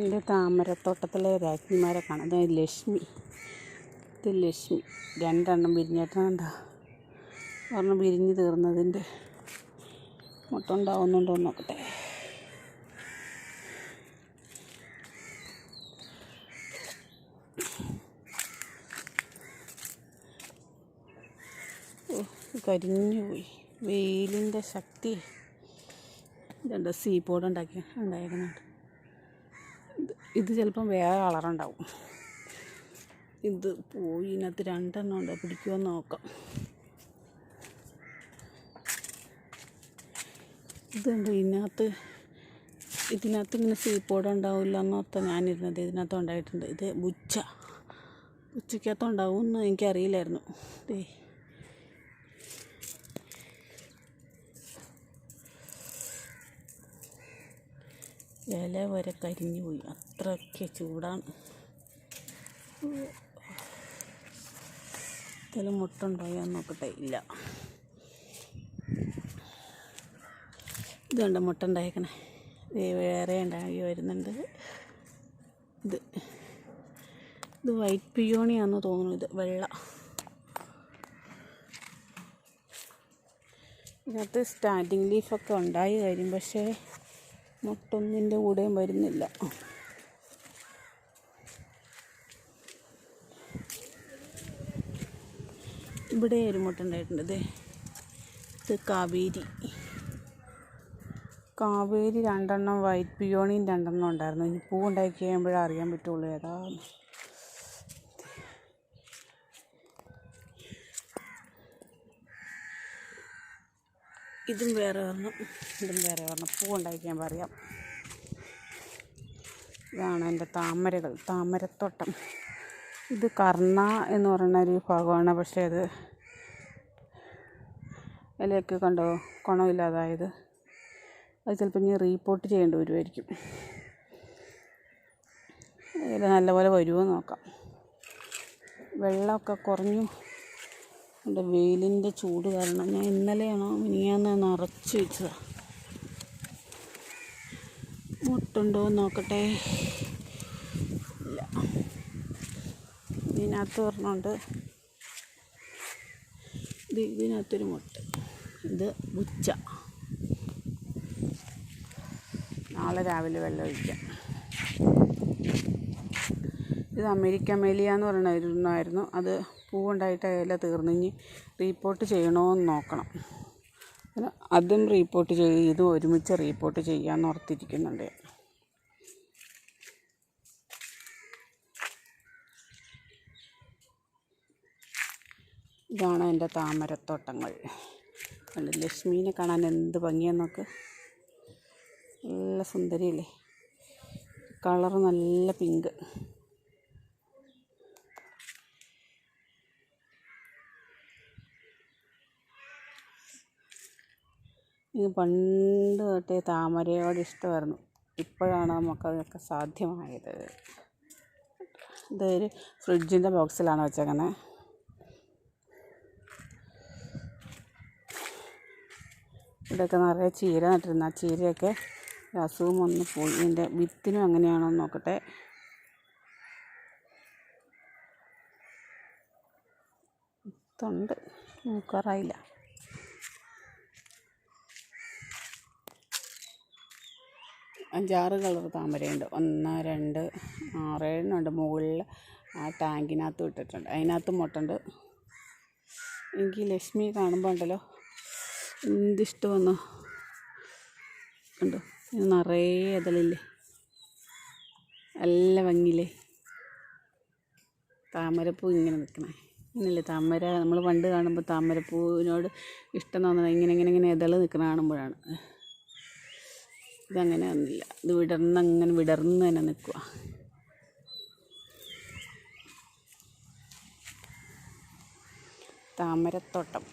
എന്റെ താമരത്തോട്ടത്തിലെ രാജ്ഞിമാരെ കാണാം. അതായത് ലക്ഷ്മി. ഇത് ലക്ഷ്മി. രണ്ടെണ്ണം വിരിഞ്ഞിട്ടുണ്ട്. ഒരെണ്ണം വിരിഞ്ഞ് തീർന്നതിന്റെ മുട്ട ഉണ്ടാവുന്നുണ്ടോ നോക്കട്ടെ. കരിഞ്ഞു പോയി. വെയിലിന്റെ ശക്തി. ഇതുണ്ട് പോഡ് ഉണ്ടാക്കി ഉണ്ടായിരിക്കുന്നുണ്ട് ഇത് ചിലപ്പം വേറെ കളറുണ്ടാവും. ഇത് പോയി ഇതിനകത്ത് രണ്ടെണ്ണം ഉണ്ട്. പിടിക്കുമോ നോക്കാം. ഇതുണ്ട്. ഇതിനകത്ത് ഇതിനകത്ത് ഇങ്ങനെ സീപ്പോടെ ഉണ്ടാവില്ല എന്നോർത്ത ഞാനിരുന്നത്. ഇതിനകത്ത് ഉണ്ടായിട്ടുണ്ട്. ഇത് ബുച്ച. ബുച്ചയ്ക്കകത്ത് ഉണ്ടാവും എന്ന് എനിക്കറിയില്ലായിരുന്നു. ദേ ഇല വരെ കരിഞ്ഞു പോയി. അത്രയ്ക്ക് ചൂടാണ്. ഇതിൽ മുട്ടുണ്ടായോ നോക്കട്ടെ. ഇല്ല. ഇതുണ്ട് മുട്ട ഉണ്ടായേക്കണേ വേറെ ഉണ്ടായി വരുന്നുണ്ട്. ഇത്. ഇത് വൈറ്റ് പിയോണിയാണെന്ന് തോന്നുന്നു ഇത്. വെള്ള. ഇതിനകത്ത് സ്റ്റാർട്ടിങ് ലീഫൊക്കെ ഉണ്ടായി കാര്യം പക്ഷേ മുട്ടൊന്നിന്റെ കൂടെയും വരുന്നില്ല. ഇവിടെ ഒരു മുട്ട ഉണ്ടായിട്ടുണ്ട് ദേ. ഇത് കാവേരി. കാവേരി രണ്ടെണ്ണം വൈറ്റ് പിയോണിയും രണ്ടെണ്ണം ഉണ്ടായിരുന്നു. ഇനി പൂ ഉണ്ടാക്കി കഴിയുമ്പോഴേ അറിയാൻ പറ്റുള്ളൂ ഏതാന്ന്. ഇതും വേറെ ഒരെണ്ണം ഇതും വേറെ പൂ ഉണ്ടാക്കി പറയാം. ഇതാണ് എന്റെ താമരകൾ താമരത്തോട്ടം. ഇത് കർണ എന്ന് പറയുന്ന ഒരു ഭാഗമാണ് പക്ഷേ അത് ഇലയൊക്കെ കണ്ടോ? കുണമില്ലാതായത്. അത് ചിലപ്പോൾ ഇനി റീപോർട്ട് ചെയ്യേണ്ടി വരുമായിരിക്കും ഇല നല്ലപോലെ വരുമോ നോക്കാം. വെള്ളമൊക്കെ കുറഞ്ഞു എന്റെ വെയിലിന്റെ ചൂട് കാരണം ഞാൻ ഇന്നലെയാണോ മിനിയാന്ന് നിറച്ച് വെച്ചതാണ് മുട്ടുണ്ടോ നോക്കട്ടെ. ഇല്ല. ഇതിനകത്ത് പറഞ്ഞുണ്ട് ഇത് ഇതിനകത്തൊരു മുട്ട്. ഇത് ഉച്ച നാളെ രാവിലെ വെള്ളം ഒഴിക്കാം. ഇത് അമേരിക്ക മേലിയ എന്ന് പറയുന്ന ഇരുന്നായിരുന്നു അത് പൂവുണ്ടായിട്ട് ഇല തീർന്നിഞ്ഞ് റിപ്പോർട്ട് ചെയ്യണമെന്ന് നോക്കണം. അതും റീപ്പോർട്ട് ചെയ്ത് ഇതും ഒരുമിച്ച് റീപ്പോർട്ട് ചെയ്യാമെന്ന് ഓർത്തിരിക്കുന്നുണ്ട്. ഇതാണ് എന്റെ താമരത്തോട്ടങ്ങൾ. ലക്ഷ്മീനെ കാണാൻ എന്ത് ഭംഗിയെന്നൊക്കെ നല്ല സുന്ദരിയല്ലേ? കളർ നല്ല പിങ്ക്. ഇത് പണ്ട് തൊട്ടേ താമരയോട് ഇഷ്ടമായിരുന്നു. ഇപ്പോഴാണ് നമുക്കതൊക്കെ സാധ്യമായത്. ഇതൊരു ഫ്രിഡ്ജിന്റെ ബോക്സിലാണ് വെച്ചേക്കുന്നത് ഇവിടെയൊക്കെ നിറയെ ചീര നട്ടിരുന്നു. ആ ചീരയൊക്കെ അസുഖം ഒന്ന് പോയി. ഇതിന്റെ വിത്തിനും അങ്ങനെയാണോ നോക്കട്ടെ. വിത്തുണ്ട് നോക്കാറായില്ല അഞ്ചാറ് കളർ താമരയുണ്ട്. ഒന്ന് രണ്ട് ആറ് ഏഴെണ്ണമുണ്ട് മുകളിൽ ആ ടാങ്കിനകത്ത് ഇട്ടിട്ടുണ്ട്. അതിനകത്ത് മുട്ടുണ്ട്. എനിക്ക് ലക്ഷ്മി കാണുമ്പോൾ ഉണ്ടല്ലോ എന്തിഷ്ടമെന്നോ കണ്ടോ ഇത് നിറയെ ഇതളില്ലേ? നല്ല ഭംഗിയില്ലേ? താമരപ്പൂ ഇങ്ങനെ നിൽക്കണേ. ഇങ്ങനല്ലേ താമര നമ്മൾ പണ്ട് കാണുമ്പോൾ താമരപ്പൂവിനോട് ഇഷ്ടം തോന്നുന്നത് ഇങ്ങനെ ഇങ്ങനെ ഇങ്ങനെ ഇതൾ നിൽക്കുന്ന കാണുമ്പോഴാണ്. ഇതങ്ങനെ ഒന്നുമില്ല ഇത് വിടർന്ന് അങ്ങനെ വിടർന്ന് തന്നെ നിൽക്കുക താമരത്തോട്ടം.